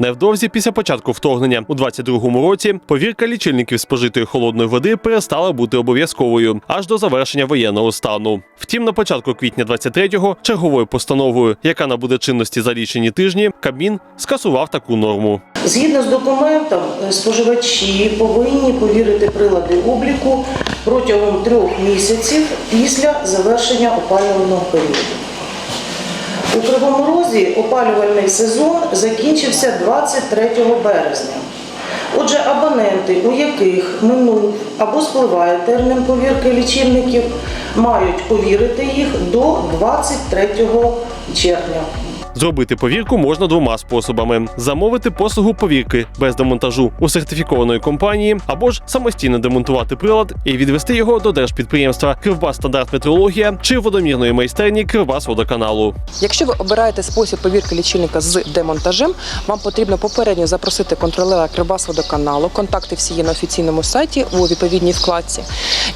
Невдовзі після початку вторгнення у 22-му році повірка лічильників спожитої холодної води перестала бути обов'язковою аж до завершення воєнного стану. Втім, на початку квітня 23-го черговою постановою, яка набуде чинності за лічені тижні, Кабмін скасував таку норму. Згідно з документом, е, споживачі повинні повірити прилади обліку протягом трьох місяців після завершення опалювального періоду. У Кривому Розі опалювальний сезон закінчився 23 березня. Отже, абоненти, у яких минув або спливає термін повірки лічильників, мають повірити їх до 23 червня. Зробити повірку можна двома способами: замовити послугу повірки без демонтажу у сертифікованої компанії, або ж самостійно демонтувати прилад і відвести його до держпідприємства Кривбас Стандарт Метрологія чи водомірної майстерні Кривбас Водоканалу. Якщо ви обираєте спосіб повірки лічильника з демонтажем, вам потрібно попередньо запросити контролера Кривбасводоканалу. Контакти всі є на офіційному сайті у відповідній вкладці,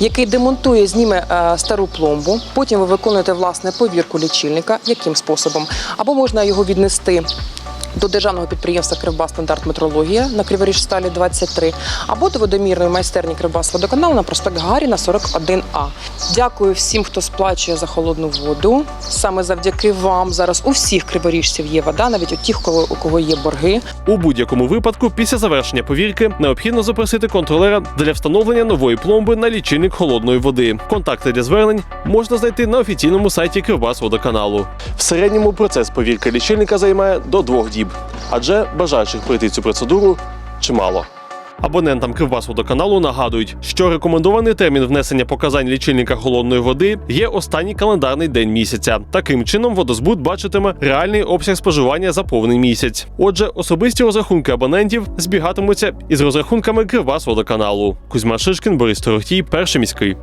який демонтує, зніме е, стару пломбу. Потім ви виконуєте власне повірку лічильника. Яким способом? Або можна його віднести. До державного підприємства Кривбас стандарт метрологія на Криворіжсталі 23 або до водомірної майстерні Кривбас водоканалу на проспект Гагаріна 41А. Дякую всім, хто сплачує за холодну воду. Саме завдяки вам зараз у всіх криворіжців є вода, навіть у тих, у кого- у кого є борги. У будь-якому випадку, після завершення повірки, необхідно запросити контролера для встановлення нової пломби на лічильник холодної води. Контакти для звернень можна знайти на офіційному сайті Кривбас Водоканалу. В середньому процес повірки лічильника займає до двох діб, адже бажаючих пройти цю процедуру чимало. Абонентам Кривбасводоканалу нагадують, що рекомендований термін внесення показань лічильника холодної води є останній календарний день місяця. Таким чином, водозбут бачитиме реальний обсяг споживання за повний місяць. Отже, особисті розрахунки абонентів збігатимуться із розрахунками Кривбасводоканалу. Кузьма Шишкін, Борис Торохтій, перший міський.